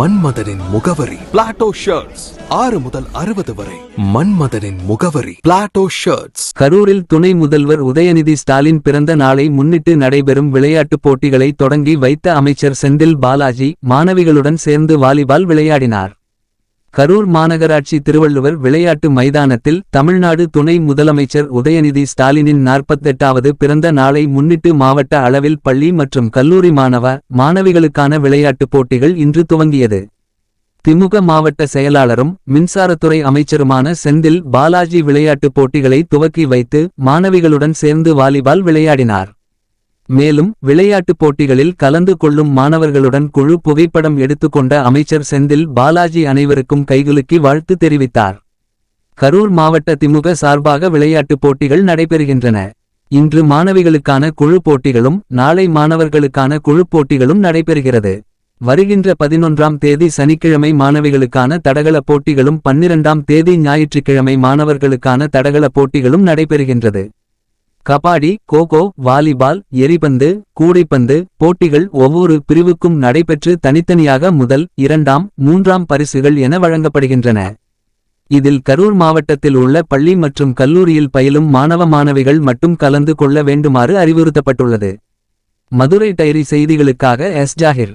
மன்மதனின் முகவரி. Plato shirts ஆறு முதல் அறுபது வரை. மன்மதனின் முகவரி. பிளாட்டோ ஷர்ட்ஸ் கரூரில் துணை முதல்வர் உதயநிதி ஸ்டாலின் பிறந்த நாளை முன்னிட்டு நடைபெறும் விளையாட்டுப் போட்டிகளை தொடங்கி வைத்த அமைச்சர் செந்தில் பாலாஜி மாணவிகளுடன் சேர்ந்து வாலிபால் விளையாடினார். கரூர் மாநகராட்சி திருவள்ளுவர் விளையாட்டு மைதானத்தில் தமிழ்நாடு துணை முதலமைச்சர் உதயநிதி ஸ்டாலினின் நாற்பத்தெட்டாவது பிறந்த நாளை முன்னிட்டு மாவட்ட அளவில் பள்ளி மற்றும் கல்லூரி மாணவ மாணவிகளுக்கான விளையாட்டுப் போட்டிகள் இன்று துவங்கியது. திமுக மாவட்ட செயலாளரும் மின்சாரத்துறை அமைச்சருமான செந்தில் பாலாஜி விளையாட்டுப் போட்டிகளை துவக்கி வைத்து மாணவிகளுடன் சேர்ந்து வாலிபால் விளையாடினார். மேலும் விளையாட்டுப் போட்டிகளில் கலந்து கொள்ளும் மாணவர்களுடன் குழு புகைப்படம் எடுத்துக்கொண்ட அமைச்சர் செந்தில் பாலாஜி அனைவருக்கும் கைகுலுக்கி வாழ்த்து தெரிவித்தார். கரூர் மாவட்ட திமுக சார்பாக விளையாட்டுப் போட்டிகள் நடைபெறுகின்றன. இன்று மாணவிகளுக்கான குழு போட்டிகளும் நாளை மாணவர்களுக்கான குழு போட்டிகளும் நடைபெறுகிறது. வருகின்ற பதினொன்றாம் தேதி சனிக்கிழமை மாணவிகளுக்கான தடகள போட்டிகளும் பன்னிரண்டாம் தேதி ஞாயிற்றுக்கிழமை மாணவர்களுக்கான தடகள போட்டிகளும் நடைபெறுகின்றது. கபாடி கோகோ வாலிபால் எரிபந்து கூடைப்பந்து போட்டிகள் ஒவ்வொரு பிரிவுக்கும் நடைபெற்று தனித்தனியாக முதல் இரண்டாம் மூன்றாம் பரிசுகள் என வழங்கப்படுகின்றன இதில் கரூர் மாவட்டத்தில் உள்ள பள்ளி மற்றும் கல்லூரியில் பயிலும் மாணவ மாணவிகள் மட்டும் கலந்து கொள்ள வேண்டுமாறு அறிவுறுத்தப்பட்டுள்ளது மதுரை டைரி செய்திகளுக்காக எஸ் ஜாகிர்